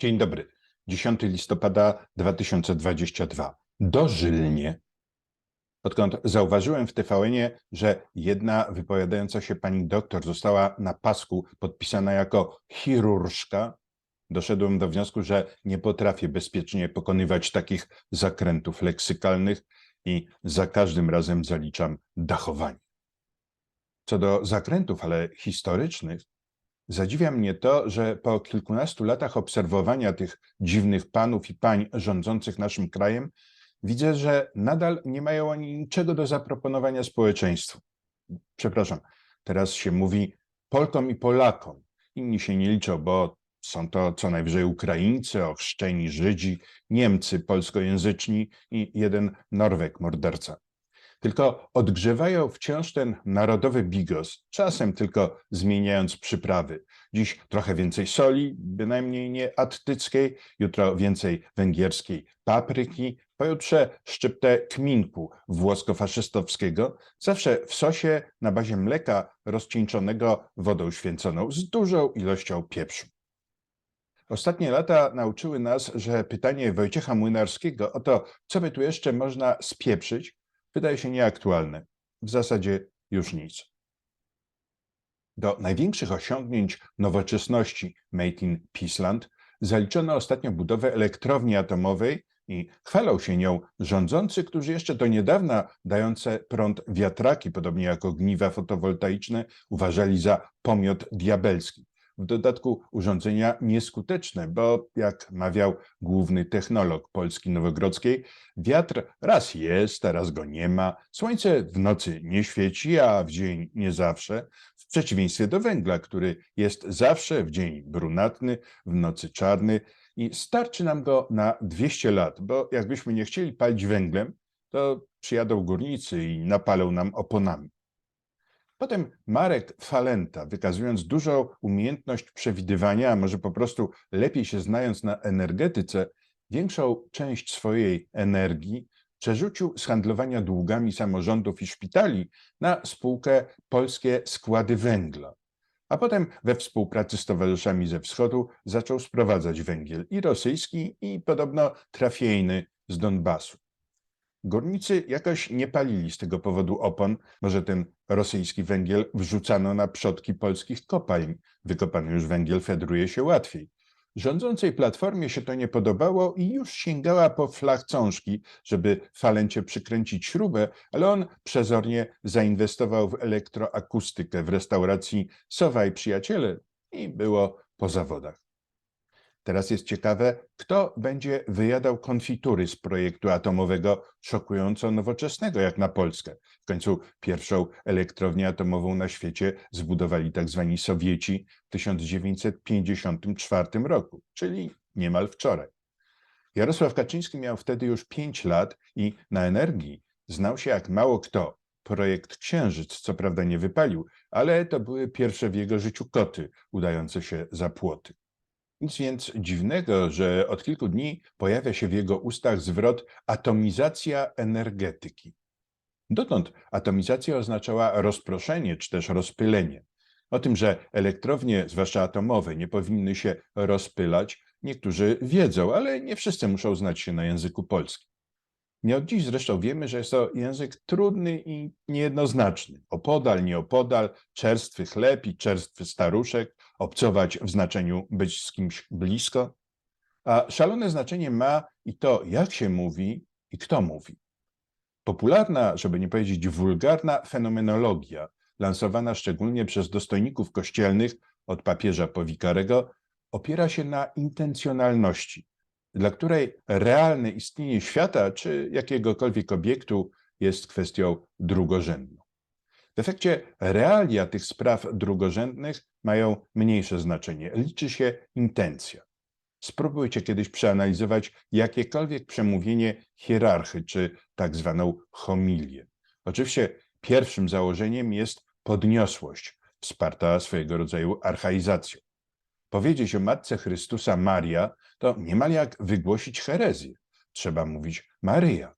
Dzień dobry. 10 listopada 2022. Dożylnie. Odkąd zauważyłem w tvn że jedna wypowiadająca się pani doktor została na pasku podpisana jako chirurżka, doszedłem do wniosku, że nie potrafię bezpiecznie pokonywać takich zakrętów leksykalnych i za każdym razem zaliczam dachowanie. Co do zakrętów, ale historycznych, Zadziwia mnie to, że po kilkunastu latach obserwowania tych dziwnych panów i pań rządzących naszym krajem, widzę, że nadal nie mają oni niczego do zaproponowania społeczeństwu. Przepraszam, teraz się mówi Polkom i Polakom. Inni się nie liczą, bo są to co najwyżej Ukraińcy, ochrzczeni Żydzi, Niemcy polskojęzyczni i jeden Norweg morderca tylko odgrzewają wciąż ten narodowy bigos, czasem tylko zmieniając przyprawy. Dziś trochę więcej soli, bynajmniej nie attyckiej, jutro więcej węgierskiej papryki, pojutrze szczyptę kminku włosko-faszystowskiego, zawsze w sosie na bazie mleka rozcieńczonego wodą święconą z dużą ilością pieprzu. Ostatnie lata nauczyły nas, że pytanie Wojciecha Młynarskiego o to, co by tu jeszcze można spieprzyć, wydaje się nieaktualne. W zasadzie już nic. Do największych osiągnięć nowoczesności Made in Peaceland zaliczono ostatnio budowę elektrowni atomowej i chwalą się nią rządzący, którzy jeszcze do niedawna dające prąd wiatraki, podobnie jak ogniwa fotowoltaiczne, uważali za pomiot diabelski w dodatku urządzenia nieskuteczne, bo jak mawiał główny technolog Polski Nowogrodzkiej, wiatr raz jest, a raz go nie ma, słońce w nocy nie świeci, a w dzień nie zawsze, w przeciwieństwie do węgla, który jest zawsze w dzień brunatny, w nocy czarny. I starczy nam go na 200 lat, bo jakbyśmy nie chcieli palić węglem, to przyjadą górnicy i napalą nam oponami. Potem Marek Falenta, wykazując dużą umiejętność przewidywania, a może po prostu lepiej się znając na energetyce, większą część swojej energii przerzucił z handlowania długami samorządów i szpitali na spółkę Polskie Składy Węgla. A potem we współpracy z towarzyszami ze wschodu zaczął sprowadzać węgiel i rosyjski, i podobno trafiejny z Donbasu. Górnicy jakoś nie palili z tego powodu opon, może ten rosyjski węgiel wrzucano na przodki polskich kopalń. Wykopany już węgiel fedruje się łatwiej. Rządzącej platformie się to nie podobało i już sięgała po flachcążki, żeby falencie przykręcić śrubę, ale on przezornie zainwestował w elektroakustykę w restauracji Sowa i Przyjaciele i było po zawodach. Teraz jest ciekawe, kto będzie wyjadał konfitury z projektu atomowego szokująco nowoczesnego, jak na Polskę. W końcu pierwszą elektrownię atomową na świecie zbudowali. Tak Sowieci w 1954 roku, czyli niemal wczoraj. Jarosław Kaczyński miał wtedy już 5 lat i na energii znał się jak mało kto. Projekt Księżyc co prawda nie wypalił, ale to były pierwsze w jego życiu koty udające się za płoty. Nic więc dziwnego, że od kilku dni pojawia się w jego ustach zwrot atomizacja energetyki. Dotąd atomizacja oznaczała rozproszenie czy też rozpylenie. O tym, że elektrownie, zwłaszcza atomowe, nie powinny się rozpylać, niektórzy wiedzą, ale nie wszyscy muszą znać się na języku polskim. Nie od dziś zresztą wiemy, że jest to język trudny i niejednoznaczny. Opodal, nieopodal, czerstwy chleb i czerstwy staruszek, obcować w znaczeniu być z kimś blisko. A szalone znaczenie ma i to, jak się mówi i kto mówi. Popularna, żeby nie powiedzieć wulgarna fenomenologia, lansowana szczególnie przez dostojników kościelnych od papieża po wikarego, opiera się na intencjonalności, dla której realne istnienie świata czy jakiegokolwiek obiektu jest kwestią drugorzędną. W efekcie realia tych spraw drugorzędnych mają mniejsze znaczenie. Liczy się intencja. Spróbujcie kiedyś przeanalizować jakiekolwiek przemówienie hierarchy czy tak zwaną homilię. Oczywiście pierwszym założeniem jest podniosłość, wsparta swojego rodzaju archaizacją. Powiedzieć o Matce Chrystusa Maria to niemal jak wygłosić herezję. Trzeba mówić Maryja.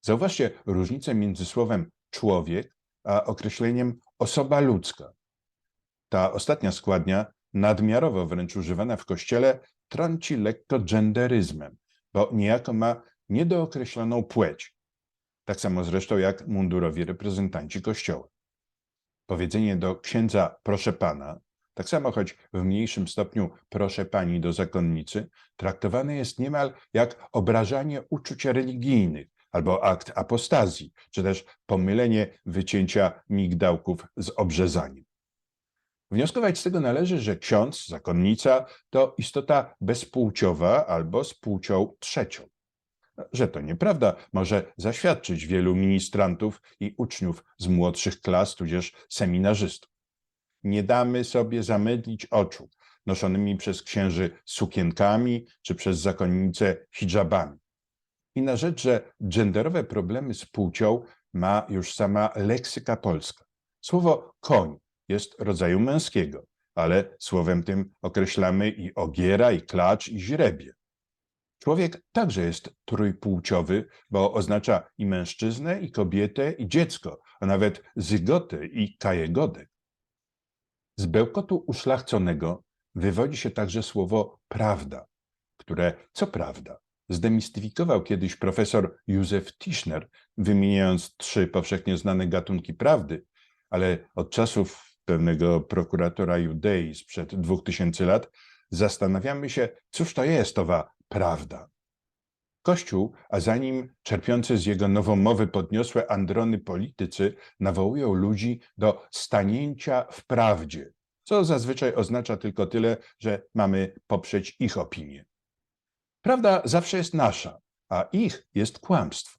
Zauważcie różnicę między słowem człowiek a określeniem osoba ludzka. Ta ostatnia składnia nadmiarowo wręcz używana w kościele, trąci lekko genderyzmem, bo niejako ma niedookreśloną płeć. Tak samo zresztą jak mundurowi reprezentanci kościoła. Powiedzenie do księdza proszę pana, tak samo choć w mniejszym stopniu proszę pani do zakonnicy, traktowane jest niemal jak obrażanie uczuć religijnych albo akt apostazji, czy też pomylenie wycięcia migdałków z obrzezaniem. Wnioskować z tego należy, że ksiądz, zakonnica to istota bezpłciowa albo z płcią trzecią. Że to nieprawda, może zaświadczyć wielu ministrantów i uczniów z młodszych klas, tudzież seminarzystów. Nie damy sobie zamydlić oczu noszonymi przez księży sukienkami czy przez zakonnice hijabami. I na rzecz, że genderowe problemy z płcią ma już sama leksyka polska. Słowo koń jest rodzaju męskiego, ale słowem tym określamy i ogiera, i klacz, i źrebie. Człowiek także jest trójpłciowy, bo oznacza i mężczyznę, i kobietę, i dziecko, a nawet zygotę i kajegodę. Z bełkotu uszlachconego wywodzi się także słowo prawda, które, co prawda, zdemistyfikował kiedyś profesor Józef Tischner, wymieniając trzy powszechnie znane gatunki prawdy, ale od czasów pewnego prokuratora Judei sprzed dwóch tysięcy lat zastanawiamy się, cóż to jest owa prawda. Kościół, a za nim czerpiące z jego nowomowy podniosłe androny politycy nawołują ludzi do stanięcia w prawdzie, co zazwyczaj oznacza tylko tyle, że mamy poprzeć ich opinię. Prawda zawsze jest nasza, a ich jest kłamstwo.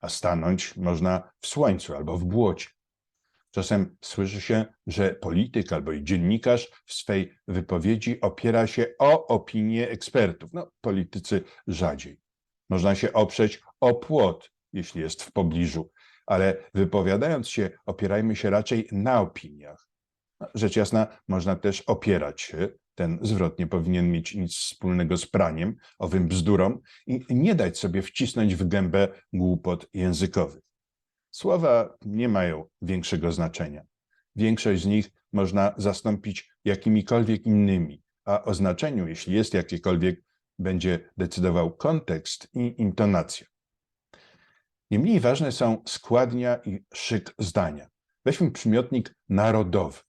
A stanąć można w słońcu albo w błocie. Czasem słyszy się, że polityk albo i dziennikarz w swej wypowiedzi opiera się o opinie ekspertów. No, politycy rzadziej. Można się oprzeć o płot, jeśli jest w pobliżu, ale wypowiadając się, opierajmy się raczej na opiniach. No, rzecz jasna, można też opierać się, ten zwrot nie powinien mieć nic wspólnego z praniem, owym bzdurom i nie dać sobie wcisnąć w gębę głupot językowych. Słowa nie mają większego znaczenia. Większość z nich można zastąpić jakimikolwiek innymi, a o znaczeniu, jeśli jest jakiekolwiek, będzie decydował kontekst i intonacja. Niemniej ważne są składnia i szyk zdania. Weźmy przymiotnik narodowy.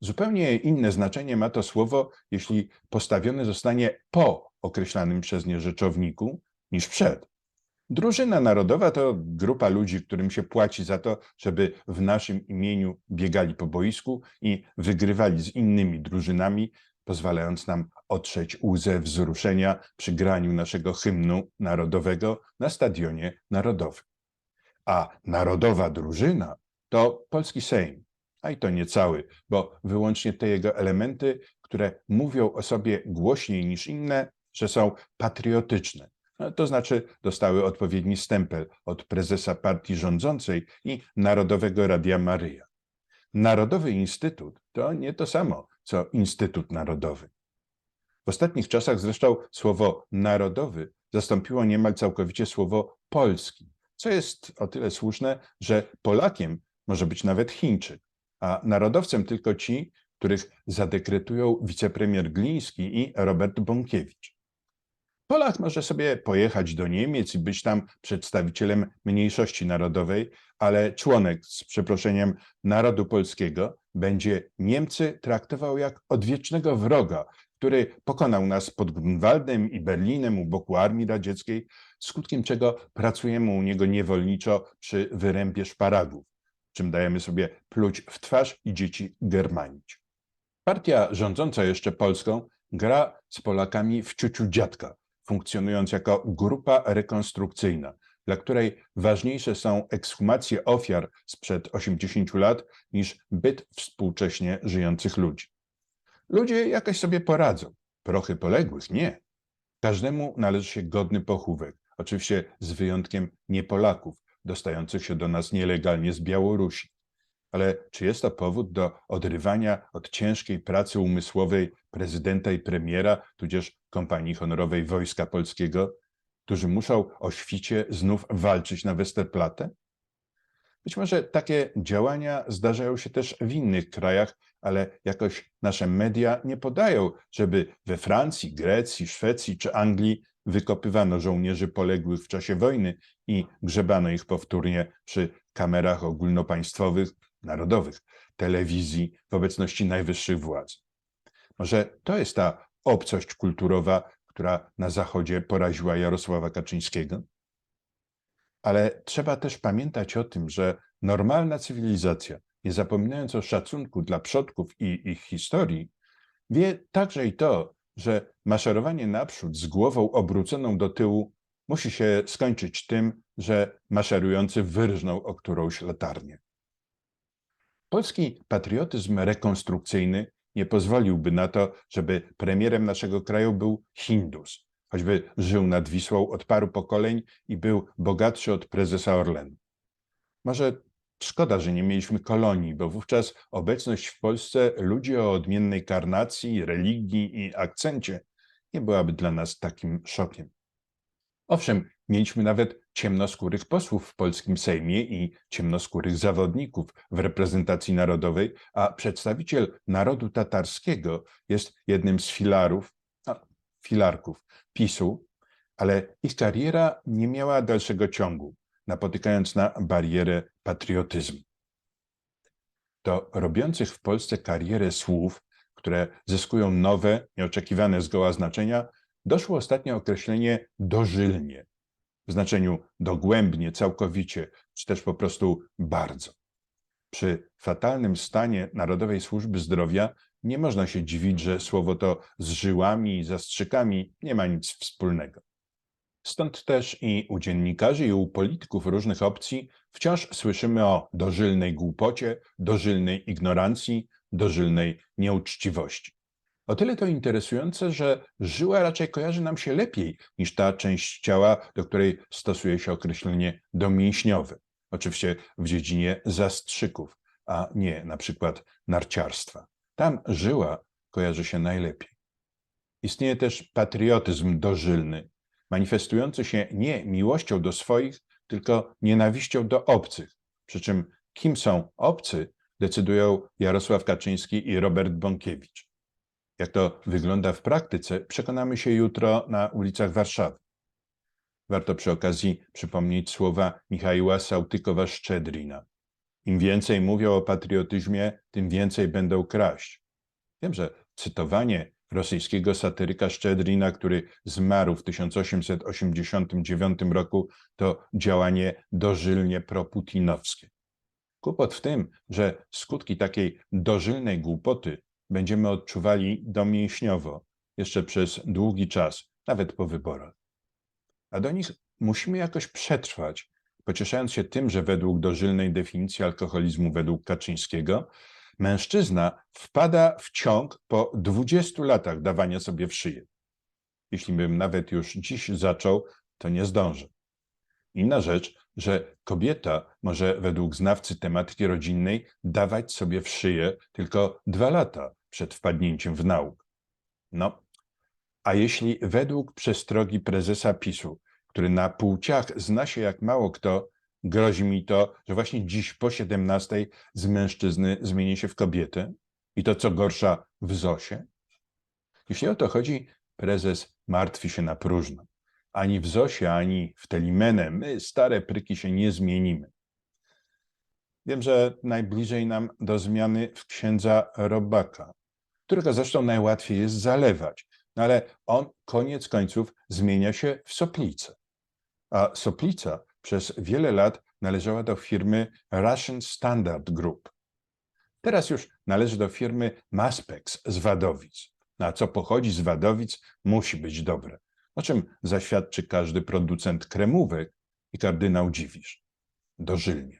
Zupełnie inne znaczenie ma to słowo, jeśli postawione zostanie po określanym przez nie rzeczowniku niż przed. Drużyna narodowa to grupa ludzi, którym się płaci za to, żeby w naszym imieniu biegali po boisku i wygrywali z innymi drużynami, pozwalając nam otrzeć łzę wzruszenia przy graniu naszego hymnu narodowego na stadionie narodowym. A narodowa drużyna to polski Sejm, a i to nie cały, bo wyłącznie te jego elementy, które mówią o sobie głośniej niż inne, że są patriotyczne. No, to znaczy dostały odpowiedni stempel od prezesa partii rządzącej i Narodowego Radia Maryja. Narodowy Instytut to nie to samo, co Instytut Narodowy. W ostatnich czasach zresztą słowo narodowy zastąpiło niemal całkowicie słowo polski, co jest o tyle słuszne, że Polakiem może być nawet Chińczyk, a narodowcem tylko ci, których zadekretują wicepremier Gliński i Robert Bąkiewicz. Polak może sobie pojechać do Niemiec i być tam przedstawicielem mniejszości narodowej, ale członek, z przeproszeniem, narodu polskiego będzie Niemcy traktował jak odwiecznego wroga, który pokonał nas pod Grunwaldem i Berlinem u boku armii radzieckiej, skutkiem czego pracujemy u niego niewolniczo przy wyrębie szparagów, czym dajemy sobie pluć w twarz i dzieci germanić. Partia rządząca jeszcze Polską gra z Polakami w ciuciu dziadka, funkcjonując jako grupa rekonstrukcyjna, dla której ważniejsze są ekshumacje ofiar sprzed 80 lat niż byt współcześnie żyjących ludzi. Ludzie jakoś sobie poradzą, prochy poległych nie. Każdemu należy się godny pochówek, oczywiście z wyjątkiem niepolaków, dostających się do nas nielegalnie z Białorusi. Ale czy jest to powód do odrywania od ciężkiej pracy umysłowej prezydenta i premiera, tudzież kompanii honorowej Wojska Polskiego, którzy muszą o świcie znów walczyć na Westerplatte? Być może takie działania zdarzają się też w innych krajach, ale jakoś nasze media nie podają, żeby we Francji, Grecji, Szwecji czy Anglii wykopywano żołnierzy poległych w czasie wojny i grzebano ich powtórnie przy kamerach ogólnopaństwowych, narodowych, telewizji w obecności najwyższych władz. Może to jest ta obcość kulturowa, która na Zachodzie poraziła Jarosława Kaczyńskiego? Ale trzeba też pamiętać o tym, że normalna cywilizacja, nie zapominając o szacunku dla przodków i ich historii, wie także i to, że maszerowanie naprzód z głową obróconą do tyłu musi się skończyć tym, że maszerujący wyrżną o którąś latarnię. Polski patriotyzm rekonstrukcyjny nie pozwoliłby na to, żeby premierem naszego kraju był Hindus, choćby żył nad Wisłą od paru pokoleń i był bogatszy od prezesa Orlenu. Może szkoda, że nie mieliśmy kolonii, bo wówczas obecność w Polsce ludzi o odmiennej karnacji, religii i akcencie nie byłaby dla nas takim szokiem. Owszem, mieliśmy nawet ciemnoskórych posłów w polskim Sejmie i ciemnoskórych zawodników w reprezentacji narodowej, a przedstawiciel narodu tatarskiego jest jednym z filarów, filarków PiSu, ale ich kariera nie miała dalszego ciągu, napotykając na barierę patriotyzmu. Do robiących w Polsce karierę słów, które zyskują nowe, nieoczekiwane zgoła znaczenia, doszło ostatnio określenie dożylnie, w znaczeniu dogłębnie, całkowicie, czy też po prostu bardzo. Przy fatalnym stanie Narodowej Służby Zdrowia nie można się dziwić, że słowo to z żyłami i zastrzykami nie ma nic wspólnego. Stąd też i u dziennikarzy, i u polityków różnych opcji wciąż słyszymy o dożylnej głupocie, dożylnej ignorancji, dożylnej nieuczciwości. O tyle to interesujące, że żyła raczej kojarzy nam się lepiej niż ta część ciała, do której stosuje się określenie domięśniowe. Oczywiście w dziedzinie zastrzyków, a nie na przykład narciarstwa. Tam żyła kojarzy się najlepiej. Istnieje też patriotyzm dożylny, manifestujący się nie miłością do swoich, tylko nienawiścią do obcych. Przy czym kim są obcy, decydują Jarosław Kaczyński i Robert Bąkiewicz. Jak to wygląda w praktyce, przekonamy się jutro na ulicach Warszawy. Warto przy okazji przypomnieć słowa Michaiła Sautykowa-Szczedrina. Im więcej mówią o patriotyzmie, tym więcej będą kraść. Wiem, że cytowanie rosyjskiego satyryka Szczedrina, który zmarł w 1889 roku, to działanie dożylnie proputinowskie. Kłopot w tym, że skutki takiej dożylnej głupoty będziemy odczuwali domięśniowo jeszcze przez długi czas, nawet po wyborach. A do nich musimy jakoś przetrwać, pocieszając się tym, że według dożylnej definicji alkoholizmu według Kaczyńskiego, mężczyzna wpada w ciąg po 20 latach dawania sobie w szyję. Jeśli bym nawet już dziś zaczął, to nie zdążę. Inna rzecz, że kobieta może według znawcy tematyki rodzinnej dawać sobie w szyję tylko dwa lata przed wpadnięciem w nauk. No, a jeśli według przestrogi prezesa PiSu, który na płciach zna się jak mało kto, grozi mi to, że właśnie dziś po 17 z mężczyzny zmieni się w kobietę i to co gorsza w ZOSie? Jeśli o to chodzi, prezes martwi się na próżno. Ani w ZOSie, ani w Telimene my, stare pryki, się nie zmienimy. Wiem, że najbliżej nam do zmiany w księdza Robaka, którego zresztą najłatwiej jest zalewać, no ale on koniec końców zmienia się w Soplicę. A Soplica przez wiele lat należała do firmy Russian Standard Group. Teraz już należy do firmy Maspex z Wadowic. No a co pochodzi z Wadowic, musi być dobre. O czym zaświadczy każdy producent kremówek i kardynał Dziwisz. Dożylnie.